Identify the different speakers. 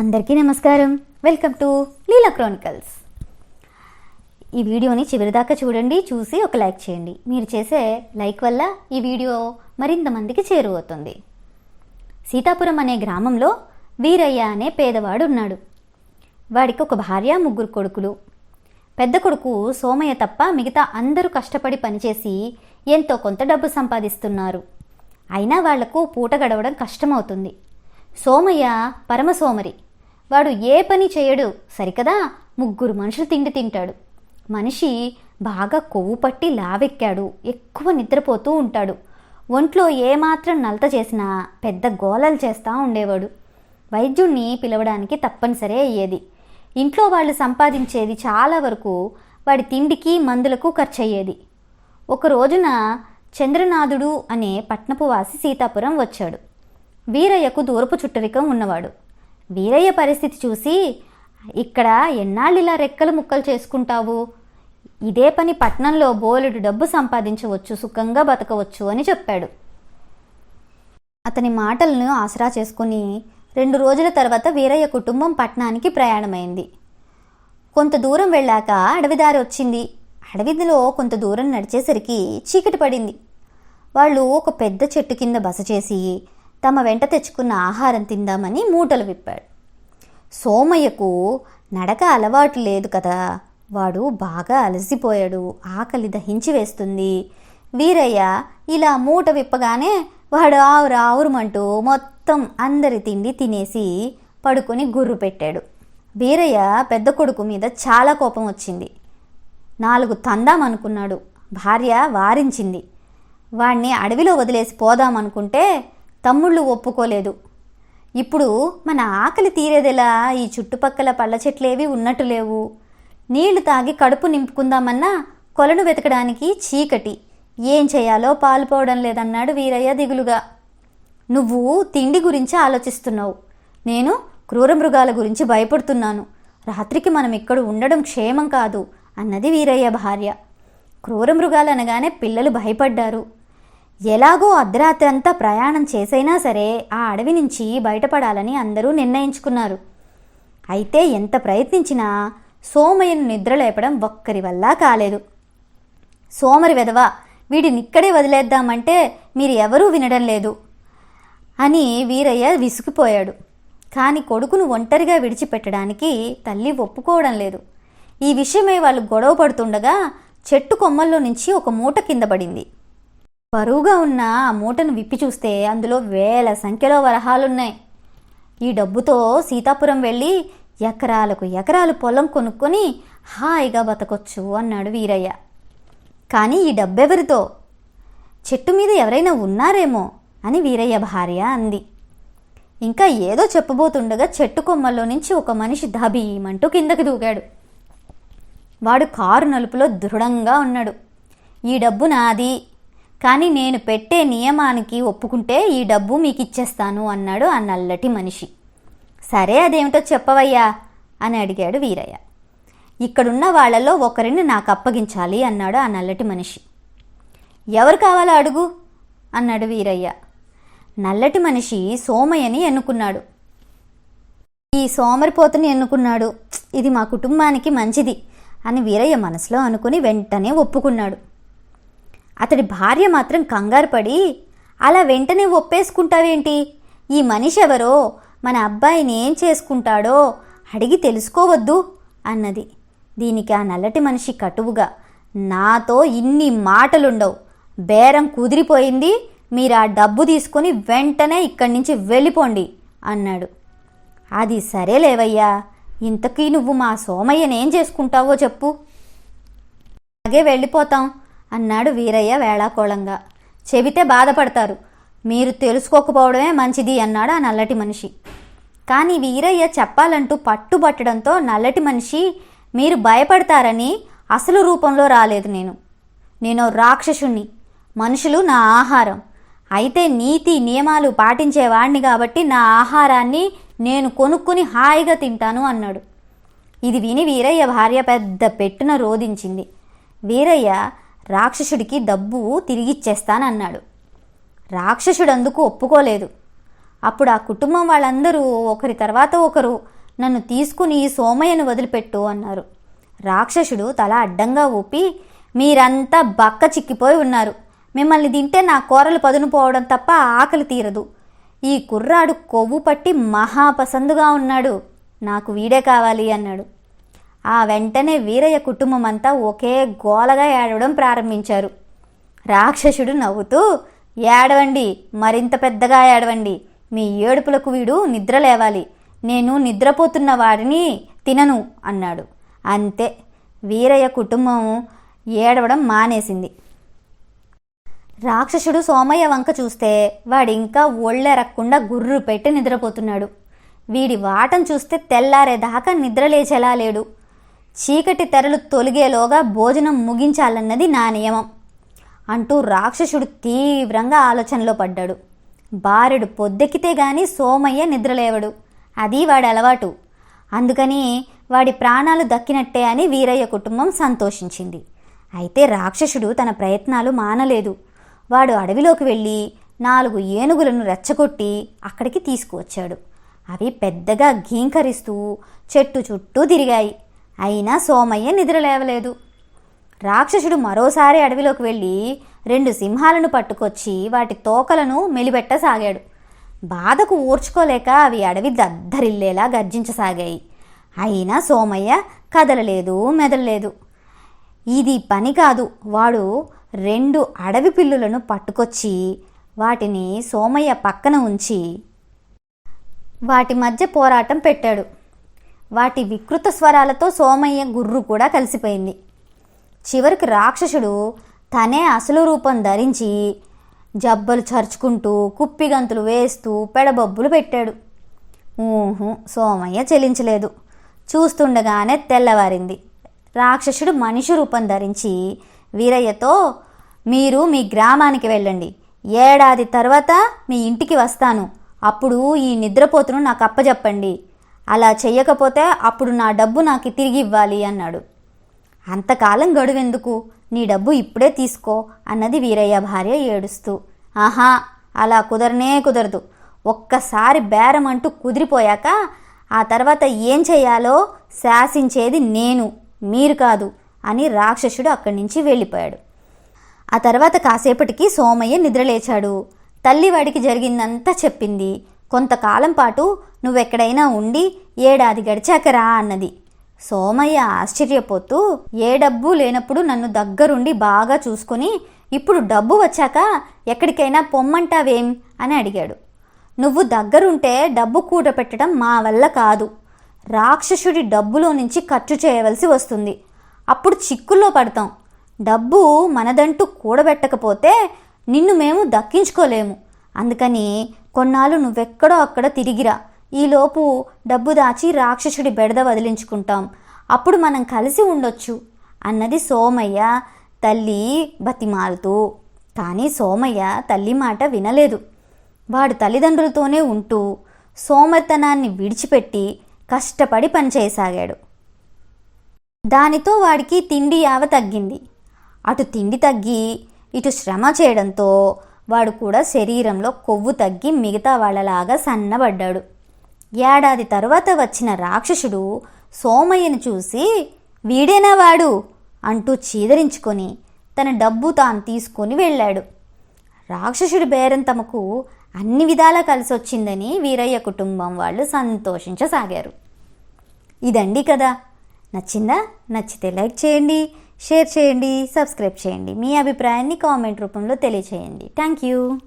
Speaker 1: అందరికీ నమస్కారం. Welcome to Leela chronicles. ఈ వీడియోని చివరిదాకా చూడండి చూసి ఒక లైక్ చేయండి. మీరు చేసే లైక్ వల్ల ఈ వీడియో మరింత మందికి చేరువవుతుంది. సీతాపురం అనే గ్రామంలో వీరయ్య అనే పేదవాడు ఉన్నాడు. వాడికి ఒక భార్య ముగ్గురు కొడుకులు. పెద్ద కొడుకు సోమయ్య తప్ప మిగతా అందరూ కష్టపడి పనిచేసి ఎంతో కొంత డబ్బు సంపాదిస్తున్నారు. అయినా వాళ్ళకు పూట గడవడం కష్టమవుతుంది. సోమయ్య పరమసోమరి. వాడు ఏ పని చేయడు. సరికదా? ముగ్గురు మనుషులు తిండి తింటాడు. మనిషి బాగా కొవ్వు పట్టి లావెక్కాడు. ఎక్కువ నిద్రపోతూ ఉంటాడు. ఒంట్లో ఏమాత్రం నలత చేసినా పెద్ద గోలలు చేస్తూ ఉండేవాడు. వైద్యుణ్ణి పిలవడానికి తప్పనిసరి అయ్యేది. ఇంట్లో వాళ్ళు సంపాదించేది చాలా వరకు వాడి తిండికి మందులకు ఖర్చు అయ్యేది ఒక రోజున చంద్రనాథుడు అనే పట్నపువాసి సీతాపురం వచ్చాడు. వీరయ్యకు దూరపు చుట్టరికం ఉన్నవాడు. వీరయ్య పరిస్థితి చూసి ఇక్కడ ఎన్నాళ్ళు ఇలా రెక్కలు ముక్కలు చేసుకుంటావు? ఇదే పని పట్నంలో బోలెడు డబ్బు సంపాదించవచ్చు సుఖంగా బతకవచ్చు అని చెప్పాడు. అతని మాటలను ఆసరా చేసుకుని రెండు రోజుల తర్వాత వీరయ్య కుటుంబం పట్నానికి ప్రయాణమైంది. కొంత దూరం వెళ్ళాక అడవిదారి వచ్చింది. అడవిలో కొంత దూరం నడిచేసరికి చీకటి పడింది. వాళ్ళు ఒక పెద్ద చెట్టు కింద బస చేసి తమ వెంట తెచ్చుకున్న ఆహారం తిందామని మూటలు విప్పాడు. సోమయ్యకు నడక అలవాటు లేదు కదా వాడు బాగా అలసిపోయాడు ఆకలి దహించి వేస్తుంది. వీరయ్య ఇలా మూట విప్పగానే వాడు ఆవురు ఆవురుమంటూ మొత్తం అందరి తిండి తినేసి పడుకొని గుర్రు పెట్టాడు. వీరయ్య పెద్ద కొడుకు మీద చాలా కోపం వచ్చింది. నాలుగు తందామనుకున్నాడు భార్య వారించింది. వాణ్ణి అడవిలో వదిలేసి పోదామనుకుంటే తమ్ముళ్ళు ఒప్పుకోలేదు. ఇప్పుడు మన ఆకలి తీరేదెలా? ఈ చుట్టుపక్కల పళ్ళ చెట్లేవి ఉన్నట్టు లేవు. నీళ్ళు తాగి కడుపు నింపుకుందామన్నా కొలను వెతకడానికి చీకటి. ఏం చేయాలో పాలుపోవడం లేదన్నాడు వీరయ్య దిగులుగా. నువ్వు తిండి గురించి ఆలోచిస్తున్నావు. నేను క్రూర మృగాల గురించి భయపడుతున్నాను. రాత్రికి మనం ఇక్కడ ఉండడం క్షేమం కాదు అన్నది వీరయ్య భార్య. క్రూర మృగాలు అనగానే పిల్లలు భయపడ్డారు. ఎలాగో అర్ధరాత్రి అంతా ప్రయాణం చేసైనా సరే ఆ అడవి నుంచి బయటపడాలని అందరూ నిర్ణయించుకున్నారు. అయితే ఎంత ప్రయత్నించినా సోమయ్యను నిద్ర లేపడం ఒక్కరి వల్ల కాలేదు. సోమరి వెధవ వీడిని ఇక్కడే వదిలేద్దామంటే మీరు ఎవరూ వినడం లేదు అని వీరయ్య విసిగిపోయాడు. కానీ కొడుకును ఒంటరిగా విడిచిపెట్టడానికి తల్లి ఒప్పుకోవడం లేదు. ఈ విషయమై వాళ్ళు గొడవ పడుతుండగా చెట్టు కొమ్మల్లో నుంచి ఒక మూట కింద పడింది. బరువుగా ఉన్న ఆ మూటను విప్పి చూస్తే అందులో వేల సంఖ్యలో వరహాలున్నాయి. ఈ డబ్బుతో సీతాపురం వెళ్ళి ఎకరాలకు ఎకరాలు పొలం కొనుక్కొని హాయిగా బతకొచ్చు అన్నాడు వీరయ్య. కానీ ఈ డబ్బెవరితో? చెట్టు మీద ఎవరైనా ఉన్నారేమో అని వీరయ్య భార్య అంది. ఇంకా ఏదో చెప్పబోతుండగా చెట్టు కొమ్మల్లో నుంచి ఒక మనిషి దబీమంటూ కిందకి దూకాడు. వాడు కారు నలుపులో దృఢంగా ఉన్నాడు. ఈ డబ్బు నాది కానీ నేను పెట్టే నియమానికి ఒప్పుకుంటే ఈ డబ్బు మీకు ఇచ్చేస్తాను అన్నాడు ఆ నల్లటి మనిషి. సరే అదేమిటో చెప్పవయ్యా అని అడిగాడు వీరయ్య. ఇక్కడున్న వాళ్ళలో ఒకరిని నాకు అప్పగించాలి అన్నాడు ఆ నల్లటి మనిషి. ఎవరు కావాలో అడుగు అన్నాడు వీరయ్య. నల్లటి మనిషి సోమయ్యని ఎన్నుకున్నాడు. ఈ సోమరిపోతుని ఎన్నుకున్నాడు. ఇది మా కుటుంబానికి మంచిది అని వీరయ్య మనసులో అనుకుని వెంటనే ఒప్పుకున్నాడు. అతడి భార్య మాత్రం కంగారు పడి అలా వెంటనే ఒప్పేసుకుంటావేంటి? ఈ మనిషి ఎవరో మన అబ్బాయిని ఏం చేసుకుంటాడో అడిగి తెలుసుకోవద్దు అన్నది. దీనికి ఆ నల్లటి మనిషి కటువుగా నాతో ఇన్ని మాటలుండవు. బేరం కుదిరిపోయింది. మీరు ఆ డబ్బు తీసుకొని వెంటనే ఇక్కడి నుంచి వెళ్ళిపోండి అన్నాడు. అది సరేలేవయ్యా ఇంతకీ నువ్వు మా సోమయ్యనేం ఏం చేసుకుంటావో చెప్పు. అలాగే వెళ్ళిపోతాం. అన్నాడు వీరయ్య వేళాకోళంగా. చెబితే బాధపడతారు. మీరు తెలుసుకోకపోవడమే మంచిది అన్నాడు ఆ నల్లటి మనిషి. కానీ వీరయ్య చెప్పాలంటూ పట్టుబట్టడంతో నల్లటి మనిషి మీరు భయపడతారని అసలు రూపంలో రాలేదు నేను. నేను రాక్షసుణ్ణి. మనుషులు నా ఆహారం. అయితే నీతి నియమాలు పాటించేవాణ్ణి కాబట్టి నా ఆహారాన్ని నేను కొనుక్కుని హాయిగా తింటాను అన్నాడు. ఇది విని వీరయ్య భార్య పెద్ద పెట్టున రోధించింది. వీరయ్య రాక్షసుడికి డబ్బు తిరిగిచ్చేస్తానన్నాడు. రాక్షసుడు అందుకు ఒప్పుకోలేదు. అప్పుడు ఆ కుటుంబం వాళ్ళందరూ ఒకరి తర్వాత ఒకరు నన్ను తీసుకుని సోమయ్యను వదిలిపెట్టు అన్నారు. రాక్షసుడు తల అడ్డంగా ఊపి మీరంతా బక్క చిక్కిపోయి ఉన్నారు. మిమ్మల్ని తింటే నా కూరలు పదును పోవడం తప్ప ఆకలి తీరదు. ఈ కుర్రాడు కొవ్వు పట్టి మహాపసందుగా ఉన్నాడు. నాకు వీడే కావాలి అన్నాడు. ఆ వెంటనే వీరయ్య కుటుంబం అంతా ఒకే గోలగా ఏడవడం ప్రారంభించారు. రాక్షసుడు నవ్వుతూ ఏడవండి మరింత పెద్దగా ఏడవండి. మీ ఏడుపులకు వీడు నిద్ర లేవాలి. నేను నిద్రపోతున్న వాడిని తినను అన్నాడు. అంతే వీరయ్య కుటుంబం ఏడవడం మానేసింది. రాక్షసుడు సోమయ్య వంక చూస్తే వాడింకా ఒళ్ళెరక్కుండా గుర్రు పెట్టి నిద్రపోతున్నాడు. వీడి వాటం చూస్తే తెల్లారేదాకా నిద్ర లేచేలా లేడు. చీకటి తెరలు తొలిగేలోగా భోజనం ముగించాలన్నది నా నియమం అంటూ రాక్షసుడు తీవ్రంగా ఆలోచనలో పడ్డాడు. బారెడు పొద్దెక్కితే గాని సోమయ్య నిద్రలేవడు. అది వాడి అలవాటు. అందుకని వాడి ప్రాణాలు దక్కినట్టే అని వీరయ్య కుటుంబం సంతోషించింది. అయితే రాక్షసుడు తన ప్రయత్నాలు మానలేదు. వాడు అడవిలోకి వెళ్ళి నాలుగు ఏనుగులను రెచ్చగొట్టి అక్కడికి తీసుకువచ్చాడు. అవి పెద్దగా ఘీంకరిస్తూ చెట్టు చుట్టూ తిరిగాయి. అయినా సోమయ్య నిద్రలేవలేదు రాక్షసుడు మరోసారి అడవిలోకి వెళ్ళి రెండు సింహాలను పట్టుకొచ్చి వాటి తోకలను మెలిబెట్టసాగాడు. బాధకు ఊర్చుకోలేక అవి అడవి దద్దరిల్లేలా గర్జించసాగాయి. అయినా సోమయ్య కదలలేదు మెదలలేదు. ఇది పని కాదు. వాడు రెండు అడవి పిల్లులను పట్టుకొచ్చి వాటిని సోమయ్య పక్కన ఉంచి వాటి మధ్య పోరాటం పెట్టాడు. వాటి వికృత స్వరాలతో సోమయ్య గుర్రు కూడా కలిసిపోయింది. చివరికి రాక్షసుడు తనే అసలు రూపం ధరించి జబ్బలు చరుచుకుంటూ కుప్పిగంతులు వేస్తూ పెడబొబ్బులు పెట్టాడు. ఊహు సోమయ్య చెలించలేదు. చూస్తుండగానే తెల్లవారింది. రాక్షసుడు మనిషి రూపం ధరించి వీరయ్యతో మీరు మీ గ్రామానికి వెళ్ళండి. ఏడాది తర్వాత మీ ఇంటికి వస్తాను. అప్పుడు ఈ నిద్రపోతును నాకు అప్పజెప్పండి. అలా చెయ్యకపోతే అప్పుడు నా డబ్బు నాకు తిరిగి ఇవ్వాలి అన్నాడు. అంతకాలం గడువెందుకు? నీ డబ్బు ఇప్పుడే తీసుకో అన్నది వీరయ్య భార్య ఏడుస్తూ. ఆహా అలా కుదరనే కుదరదు. ఒక్కసారి బేరం అంటూ కుదిరిపోయాక ఆ తర్వాత ఏం చేయాలో శాసించేది నేను మీరు కాదు అని రాక్షసుడు అక్కడి నుంచి వెళ్ళిపోయాడు. ఆ తర్వాత కాసేపటికి సోమయ్య నిద్రలేచాడు. తల్లివాడికి జరిగిందంతా చెప్పింది. కొంతకాలం పాటు నువ్వెక్కడైనా ఉండి ఏడాది గడిచాకరా అన్నది. సోమయ్య ఆశ్చర్యపోతూ ఏ డబ్బు లేనప్పుడు నన్ను దగ్గరుండి బాగా చూసుకుని ఇప్పుడు డబ్బు వచ్చాక ఎక్కడికైనా పొమ్మంటావేం? అని అడిగాడు. నువ్వు దగ్గరుంటే డబ్బు కూడబెట్టడం మా వల్ల కాదు. రాక్షసుడి డబ్బులో నుంచి ఖర్చు చేయవలసి వస్తుంది. అప్పుడు చిక్కుల్లో పడతాం. డబ్బు మనదంటూ కూడబెట్టకపోతే నిన్ను మేము దక్కించుకోలేము. అందుకని కొన్నాళ్ళు నువ్వెక్కడో అక్కడ తిరిగిరా. ఈలోపు డబ్బు దాచి రాక్షసుడి బెడద వదిలించుకుంటాం. అప్పుడు మనం కలిసి ఉండొచ్చు. అన్నది సోమయ్య తల్లి బతిమాలుతూ. కానీ సోమయ్య తల్లి మాట వినలేదు. వాడు తల్లిదండ్రులతోనే ఉంటూ సోమర్తనాన్ని విడిచిపెట్టి కష్టపడి పనిచేయసాగాడు. దానితో వాడికి తిండి యావ తగ్గింది. అటు తిండి తగ్గి ఇటు శ్రమ చేయడంతో వాడు కూడా శరీరంలో కొవ్వు తగ్గి మిగతా వాళ్ళలాగా సన్నబడ్డాడు. ఏడాది తర్వాత వచ్చిన రాక్షసుడు సోమయ్యను చూసి వీడేనా వాడు? అంటూ చీదరించుకొని తన డబ్బు తాను తీసుకొని వెళ్ళాడు. రాక్షసుడి బేరం తమకు అన్ని విధాలా కలిసి వచ్చిందని వీరయ్య కుటుంబం వాళ్ళు సంతోషించసాగారు. ఇదండి కదా నచ్చిందా? నచ్చితే లైక్ చేయండి. షేర్ చేయండి సబ్స్క్రైబ్ చేయండి. మీ అభిప్రాయాన్ని కామెంట్ రూపంలో తెలియచేయండి. Thank you.